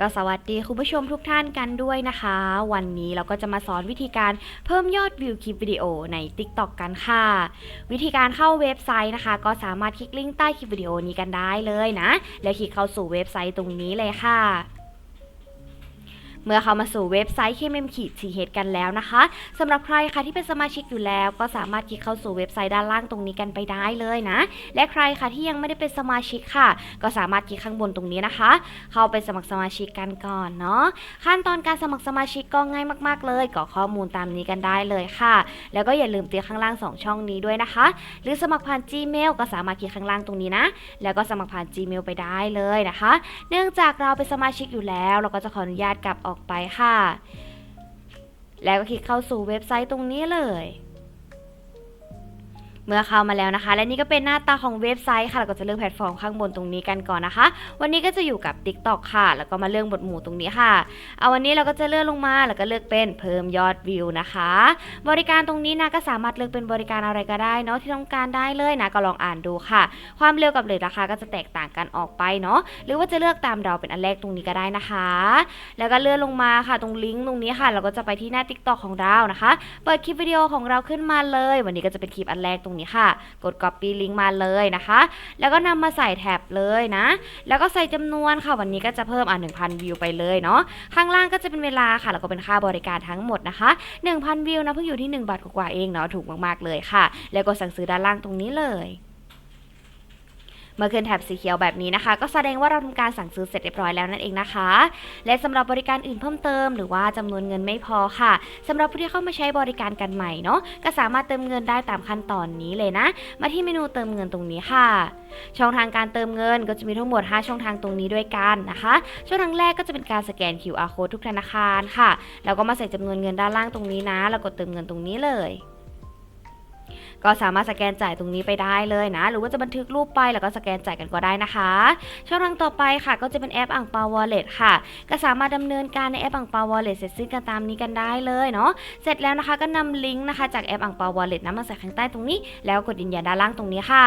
ก็สวัสดีคุณผู้ชมทุกท่านกันด้วยนะคะ วันนี้เราก็จะมาสอนวิธีการเพิ่มยอดวิวคลิปวิดีโอใน TikTok กันค่ะ วิธีการเข้าเว็บไซต์นะคะ ก็สามารถคลิกลิงก์ใต้คลิปวิดีโอนี้กันได้เลยนะ แล้วคลิกเข้าสู่เว็บไซต์ตรงนี้เลยค่ะ เมื่อเข้ามาสู่เว็บไซต์ KMM ขีด TH กันแล้วนะคะสำหรับใครค่ะที่เป็นสมาชิกอยู่แล้วก็สามารถคลิกเข้าสู่เว็บไซต์ด้านล่างตรงนี้กันไปได้เลยนะ และใครค่ะที่ยังไม่ได้เป็นสมาชิกค่ะ ก็สามารถคลิกข้างบนตรงนี้นะคะ เข้าไปสมัครสมาชิกกันก่อนเนาะขั้นตอนการสมัครสมาชิกก็ง่ายมาก ๆ เลยกรอกข้อมูลตามนี้กันได้เลยค่ะ แล้วก็อย่าลืมติ๊กข้างล่าง 2 ช่องนี้ด้วยนะคะ หรือสมัครผ่าน Gmail ก็สามารถคลิกข้างล่างตรงนี้นะ แล้วก็สมัครผ่าน Gmail ไปได้เลยนะคะ เนื่องจากเราเป็นสมาชิกอยู่แล้ว เราก็จะขออนุญาตกลับออกไปค่ะ แล้วก็คลิกเข้าสู่เว็บไซต์ตรงนี้เลย เมื่อเข้ามาแล้วนะคะ และนี่ก็เป็นหน้าตาของเว็บไซต์ค่ะเราก็จะเลือกแพลตฟอร์มข้างบนตรงนี้กันก่อนนะคะ วันนี้ก็จะอยู่กับ TikTok ค่ะ แล้วก็มาเลือกบทหมู่ตรงนี้ค่ะเอาวันนี้เราก็จะเลื่อนลงมาแล้วก็เลือกเป็นเพิ่มยอดวิวนะคะ บริการตรงนี้นะก็สามารถเลือกเป็นบริการอะไรก็ได้เนาะที่ต้องการได้เลยนะก็ลองอ่านดูค่ะ ความเร็วกับเลทราคาก็จะแตกต่างกันออกไปเนาะหรือว่าจะเลือกตามเราเป็นอันแรกตรงนี้ก็ได้นะคะ แล้วก็เลื่อนลงมาค่ะตรงลิงก์ตรงนี้ค่ะ เราก็จะไปที่หน้า TikTok ของเรานะคะ เปิดคลิปวิดีโอของเราขึ้นมาเลย วันนี้ก็จะเป็นคลิปอันแรกตรงนี้ค่ะ กด copy ลิงก์มาเลยนะคะ แล้วก็นำมาใส่แท็บเลยนะ แล้วก็ใส่จำนวนค่ะ วันนี้ก็จะเพิ่มอะ1,000 วิวไปเลยเนาะ ข้างล่างก็จะเป็นเวลาค่ะ แล้วก็เป็นค่าบริการทั้งหมดนะคะ 1,000 วิวนะเพิ่งอยู่ที่ 1 บาทกว่าๆเองเนาะ ถูกมากๆเลยค่ะ แล้วก็สั่งซื้อด้านล่างตรงนี้เลย เมื่อขึ้นแถบสีเขียวแบบนี้นะคะ ก็แสดงว่าเราทำการสั่งซื้อเสร็จเรียบร้อยแล้วนั่นเองนะคะ และสำหรับบริการอื่นเพิ่มเติมหรือว่าจำนวนเงินไม่พอค่ะสำหรับผู้ที่เข้ามาใช้บริการกันใหม่เนาะก็สามารถเติมเงินได้ตามขั้นตอนนี้เลยนะ มาที่เมนูเติมเงินตรงนี้ค่ะ ช่องทางการเติมเงินก็จะมีทั้งหมด 5 ช่องทางตรงนี้ด้วยกันนะคะ ช่องทางแรกก็จะเป็นการสแกน QR code ทุกธนาคารค่ะ แล้วก็มาใส่จำนวนเงินด้านล่างตรงนี้นะ แล้วกดเติมเงินตรงนี้เลย ก็สามารถสแกนจ่ายตรงนี้ไปได้เลยนะ หรือว่าจะบันทึกรูปไปแล้วก็สแกนจ่ายกันก็ได้นะคะช่องทางต่อไปค่ะ ก็จะเป็นแอปอ่างเปาวอลเล็ตค่ะ ก็สามารถดำเนินการในแอปอ่างเปาวอลเล็ตเสร็จสิ้นกันตามนี้กันได้เลยเนาะเสร็จแล้วนะคะก็นำลิงก์นะคะจากแอปอ่างเปาวอลเล็ตนะมาใส่ข้างใต้ตรงนี้ แล้วกดยืนยันด้านล่างตรงนี้ค่ะ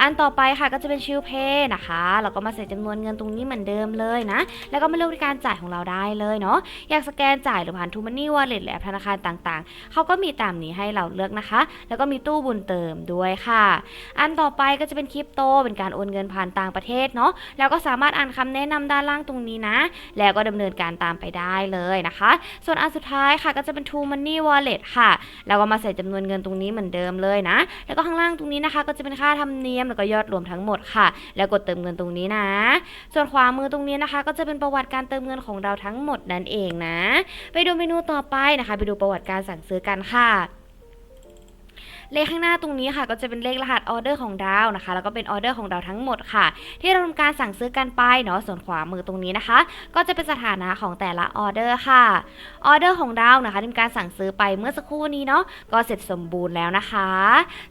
อันต่อไปค่ะก็จะเป็นชิลเพย์นะคะเราก็มาใส่จำนวนเงินตรงนี้เหมือนเดิมเลยนะ แล้วก็มาเลือกการจ่ายของเราได้เลยเนาะอยากสแกนจ่ายหรือผ่านทูมันนี่วอลเล็ตหรือแอปธนาคารต่างๆเขาก็มีตามนี้ให้เราเลือกนะคะ แล้วก็มีตู้บุญเติมด้วยค่ะ อันต่อไปก็จะเป็นคริปโต เป็นการโอนเงินผ่านต่างประเทศเนาะแล้วก็สามารถอ่านคำแนะนำด้านล่างตรงนี้นะ แล้วก็ดำเนินการตามไปได้เลยนะคะ ส่วนอันสุดท้ายค่ะก็จะเป็น True Money Wallet ค่ะแล้วก็มาใส่จำนวนเงินตรงนี้เหมือนเดิมเลยนะ แล้วก็ข้างล่างตรงนี้นะคะ ก็จะเป็นค่าธรรมเนียมแล้วก็ยอดรวมทั้งหมดค่ะ แล้วกดเติมเงินตรงนี้นะ ส่วนขวามือตรงนี้นะคะ ก็จะเป็นประวัติการเติมเงินของเราทั้งหมดนั่นเองนะ ไปดูเมนูต่อไปนะคะ ไปดูประวัติการสั่งซื้อกันค่ะ เลขข้างหน้าตรงนี้ค่ะ ก็จะเป็นเลขรหัสออเดอร์ของเรานะคะ แล้วก็เป็นออเดอร์ของเราทั้งหมดค่ะ ที่เราทำการสั่งซื้อกันไปเนาะส่วนขวามือตรงนี้นะคะ ก็จะเป็นสถานะของแต่ละออเดอร์ค่ะออเดอร์ของเรานะคะที่มีการสั่งซื้อไปเมื่อสักครู่นี้เนาะก็เสร็จสมบูรณ์แล้วนะคะ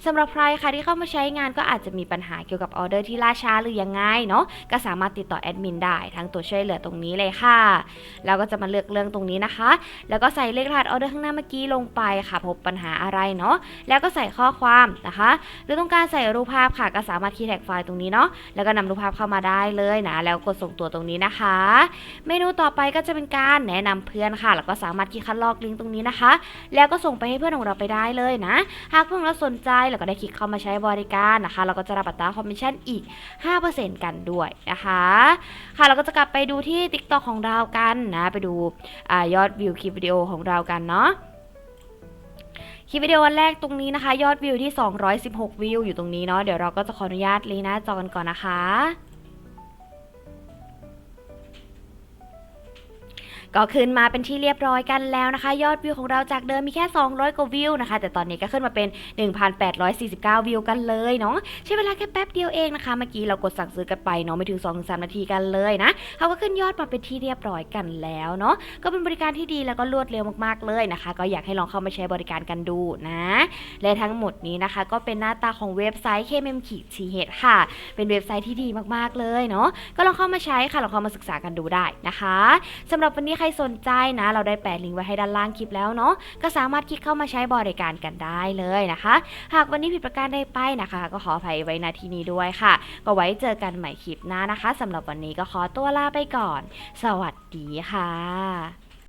สำหรับใครค่ะที่เข้ามาใช้งานก็อาจจะมีปัญหาเกี่ยวกับออเดอร์ที่ล่าช้าหรือยังไงเนาะก็สามารถติดต่อแอดมินได้ทั้งตัวช่วยเหลือตรงนี้เลยค่ะแล้วก็จะมาเลือกเรื่องตรงนี้นะคะ แล้วก็ใส่เลขรหัสออเดอร์ข้างหน้าเมื่อกี้ลงไปค่ะ พบปัญหาอะไรเนาะแล้วก็ใส่ส่ข้อความนะคะ หรือต้องการใส่รูปภาพค่ะก็สามารถคีย์แท็กไฟล์ตรงนี้เนาะแล้วก็นำรูปภาพเข้ามาได้เลยนะ แล้วกดส่งตัวตรงนี้นะคะ เมนูต่อไปก็จะเป็นการแนะนำเพื่อนค่ะ แล้วก็สามารถคลิกคัดลอกลิงก์ตรงนี้นะคะ แล้วก็ส่งไปให้เพื่อนของเราไปได้เลยนะ หากเพื่อนเราสนใจแล้วก็ได้คลิกเข้ามาใช้บริการนะคะ เราก็จะรับอัตราคอมมิชชั่นอีก 5%กันด้วยนะคะ ค่ะเราก็จะกลับไปดูที่ TikTok ของเรากันนะ ไปดูอยอดวิวคลิปวิดีโอของเรากันเนาะ ลิปวิดีโอวันแรกตรงนี้นะคะ ยอดวิวที่ 216 วิวอยู่ตรงนี้เนาะเดี๋ยวเราก็จะขออนุญาตลีหน้าจอกันก่อนนะคะ ก็ขึ้นมาเป็นที่เรียบร้อยกันแล้วนะคะ ยอดวิวของเราจากเดิมมีแค่ 200 กว่าวิวนะคะ แต่ตอนนี้ก็ขึ้นมาเป็น 1,849 วิวกันเลยเนาะใช้เวลาแค่แป๊บเดียวเองนะคะ เมื่อกี้เรากดสั่งซื้อกันไปเนาะไม่ถึง 2-3 นาทีกันเลยนะเขาก็ขึ้นยอดมาเป็นที่เรียบร้อยกันแล้วเนาะก็เป็นบริการที่ดีแล้วก็รวดเร็วมากๆเลยนะคะ ก็อยากให้ลองเข้ามาใช้บริการกันดูนะ และทั้งหมดนี้นะคะ ก็เป็นหน้าตาของเว็บไซต์ KMM ขีด TH ค่ะ เป็นเว็บไซต์ที่ดีมากๆเลยเนาะก็ลองเข้ามาใช้ค่ะลองเข้ามาศึกษากันดูได้นะคะสำหรับวันนี้ใครสนใจนะ เราได้แปะลิงก์ไว้ให้ด้านล่างคลิปแล้วเนาะก็สามารถคลิกเข้ามาใช้บริการกันได้เลยนะคะ หากวันนี้ผิดประการใดไปนะคะ ก็ขออภัยไว้นาทีนี้ด้วยค่ะ ก็ไว้เจอกันใหม่คลิปหน้านะคะสำหรับวันนี้ก็ขอตัวลาไปก่อน สวัสดีค่ะ